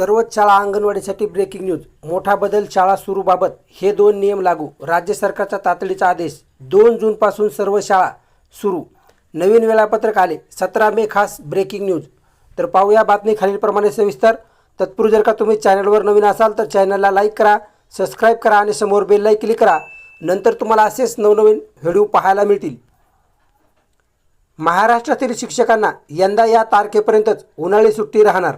सर्वच शाळा अंगणवाडीसाठी breaking news मोठा बदल शाळा सुरूबाबत. हे दोन नियम लागू. राज्य सरकारचा तातडीचा आदेश. दोन जूनपासून सर्व शाळा सुरू. नवीन वेळापत्रक आले. सतरा मे खास ब्रेकिंग न्यूज तर पाहूया बातमी खालीलप्रमाणे सविस्तर. तत्पूर्वी जर का तुम्ही चॅनलवर नवीन असाल तर चॅनलला लाईक करा सबस्क्राईब करा आणि समोर बेलला क्लिक करा. नंतर तुम्हाला असेच नवनवीन व्हिडिओ पाहायला मिळतील. महाराष्ट्रातील शिक्षकांना यंदा या तारखेपर्यंतच उन्हाळी सुट्टी राहणार.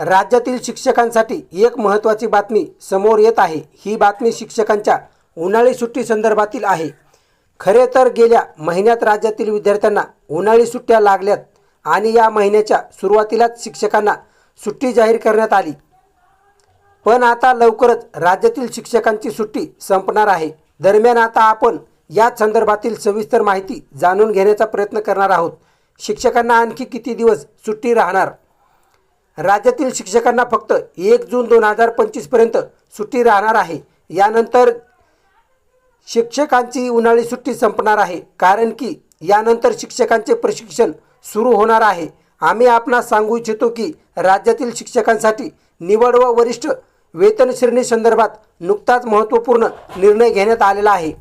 राज्यातील शिक्षकांसाठी एक महत्त्वाची बातमी समोर येत आहे. ही बातमी शिक्षकांच्या उन्हाळी सुट्टी संदर्भातील आहे. खरे तर गेल्या महिन्यात राज्यातील विद्यार्थ्यांना उन्हाळी सुट्ट्या लागल्यात आणि या महिन्याच्या सुरुवातीलाच शिक्षकांना सुट्टी जाहीर करण्यात आली. पण आता लवकरच राज्यातील शिक्षकांची सुट्टी संपणार आहे. दरम्यान आता आपण याच संदर्भातील सविस्तर माहिती जाणून घेण्याचा प्रयत्न करणार आहोत. शिक्षकांना आणखी किती दिवस सुट्टी राहणार? राज्यातील शिक्षकांना फक्त एक जून दोन हजार पंचवीसपर्यंत सुट्टी राहणार आहे. यानंतर शिक्षकांची उन्हाळी सुट्टी संपणार आहे. कारण की यानंतर शिक्षकांचे प्रशिक्षण सुरू होणार आहे. आम्ही आपणास सांगू इच्छितो की राज्यातील शिक्षकांसाठी निवड व वरिष्ठ वेतन श्रेणी संदर्भात नुकताच महत्त्वपूर्ण निर्णय घेण्यात आलेला आहे.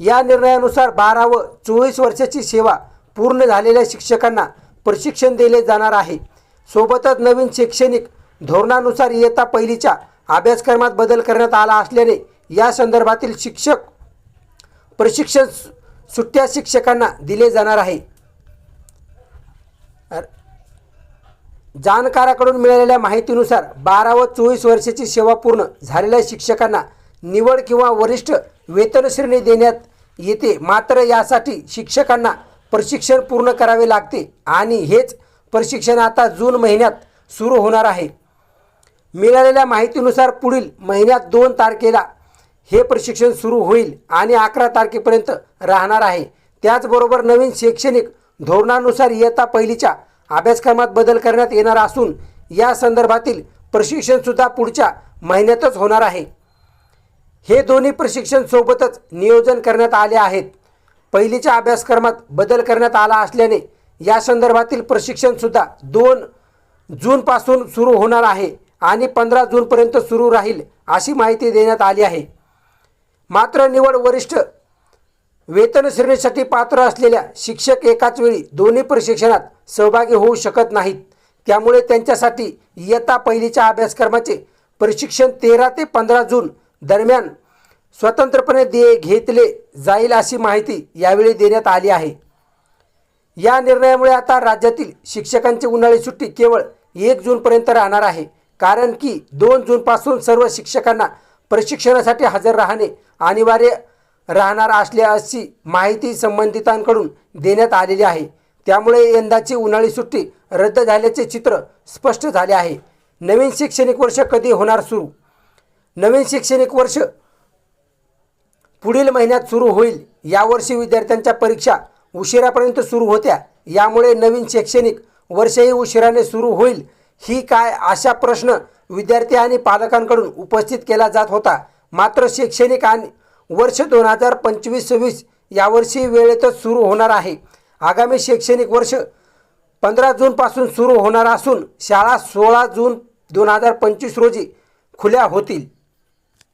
या निर्णयानुसार बारा व चोवीस वर्षाची सेवा पूर्ण झालेल्या शिक्षकांना प्रशिक्षण दिले जाणार आहे. सोबतच नवीन शैक्षणिक धोरणानुसार इयत्ता पहिलीच्या अभ्यासक्रमात बदल करण्यात आला असल्याने या संदर्भातील शिक्षक प्रशिक्षण सु- सुट्ट्या शिक्षकांना दिले जाणार आहे. जाणकाराकडून मिळालेल्या माहितीनुसार बारा व चोवीस वर्षाची सेवा पूर्ण झालेल्या शिक्षकांना निवड किंवा वरिष्ठ वेतन श्रेणी देण्यात येते. मात्र यासाठी शिक्षकांना प्रशिक्षण पूर्ण करावे लागते आणि हेच प्रशिक्षण आता जून महिन्यात सुरू होणार आहे. मिळालेल्या माहितीनुसार पुढील महिन्यात दोन तारखेला हे प्रशिक्षण सुरू होईल आणि अकरा तारखेपर्यंत राहणार आहे. त्याचबरोबर नवीन शैक्षणिक धोरणानुसार इयत्ता पहिलीच्या अभ्यासक्रमात बदल करण्यात येणार असून या संदर्भातील प्रशिक्षणसुद्धा पुढच्या महिन्यातच होणार आहे. हे दोन्ही प्रशिक्षण सोबतच नियोजन करण्यात आले आहेत. पहिलीच्या अभ्यासक्रमात बदल करण्यात आला असल्याने या संदर्भातील प्रशिक्षणसुद्धा दोन जूनपासून सुरू होणार आहे आणि पंधरा जूनपर्यंत सुरू राहील अशी माहिती देण्यात आली आहे. मात्र निवड वरिष्ठ वेतन श्रेणीसाठी पात्र असलेल्या शिक्षक एकाच वेळी दोन्ही प्रशिक्षणात सहभागी होऊ शकत नाहीत. त्यामुळे त्यांच्यासाठी इयत्ता पहिलीच्या अभ्यासक्रमाचे प्रशिक्षण तेरा ते पंधरा जून दरम्यान स्वतंत्रपणे दे घेतले जाईल अशी माहिती यावेळी देण्यात आली आहे. या निर्णयामुळे आता राज्यातील शिक्षकांची उन्हाळी सुट्टी केवळ एक जूनपर्यंत राहणार आहे. कारण की दोन जूनपासून सर्व शिक्षकांना प्रशिक्षणासाठी हजर राहणे अनिवार्य राहणार असल्याची माहिती संबंधितांकडून देण्यात आलेली आहे. त्यामुळे यंदाची उन्हाळी सुट्टी रद्द झाल्याचे चित्र स्पष्ट झाले आहे. नवीन शैक्षणिक वर्ष कधी होणार सुरू? नवीन शैक्षणिक वर्ष पुढील महिन्यात सुरू होईल. यावर्षी विद्यार्थ्यांच्या परीक्षा उशिरापर्यंत सुरू होत्या. यामुळे नवीन शैक्षणिक वर्षही उशिराने सुरू होईल. ही काय अशा प्रश्न विद्यार्थी आणि पालकांकडून उपस्थित केला जात होता. मात्र शैक्षणिक आणि वर्ष दोन हजार पंचवीस सव्वीस यावर्षी वेळेतच सुरू होणार आहे. आगामी शैक्षणिक वर्ष पंधरा जूनपासून सुरू होणार असून शाळा सोळा जून दोन हजार पंचवीस रोजी खुल्या होतील.